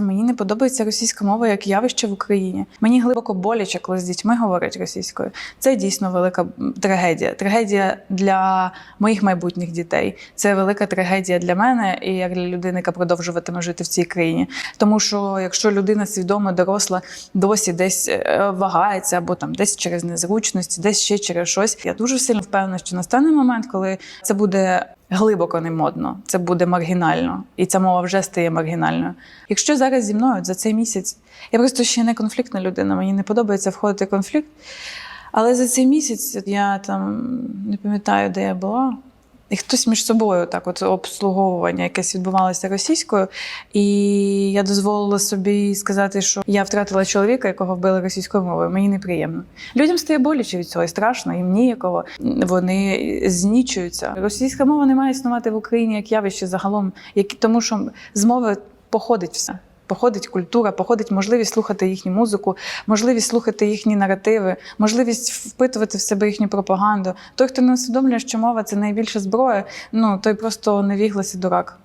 Мені не подобається російська мова як явище в Україні. Мені глибоко боляче, коли з дітьми говорять російською. Це дійсно велика трагедія. Трагедія для моїх майбутніх дітей. Це велика трагедія для мене і як для людини, яка продовжуватиме жити в цій країні. Тому що якщо людина свідомо доросла, досі десь е, вагається, або там десь через незручності, десь ще через щось. Я дуже сильно впевнена, що настане момент, коли це буде глибоко не модно, це буде маргінально, і ця мова вже стає маргінальною. Якщо зараз зі мною за цей місяць, я просто ще не конфліктна людина, мені не подобається входити в конфлікт. Але за цей місяць я там не пам'ятаю, де я була. І хтось між собою так, от обслуговування якесь відбувалося російською, і я дозволила собі сказати, що я втратила чоловіка, якого вбили російською мовою. Мені неприємно. Людям стає боляче від цього і страшно, їм ніяково. Вони знічуються. Російська мова не має існувати в Україні як явище загалом, які тому, що з мови походить все. Походить культура, походить можливість слухати їхню музику, можливість слухати їхні наративи, можливість впитувати в себе їхню пропаганду. Той, хто не усвідомлює, що мова це найбільша зброя, ну той просто невіглас і дурак.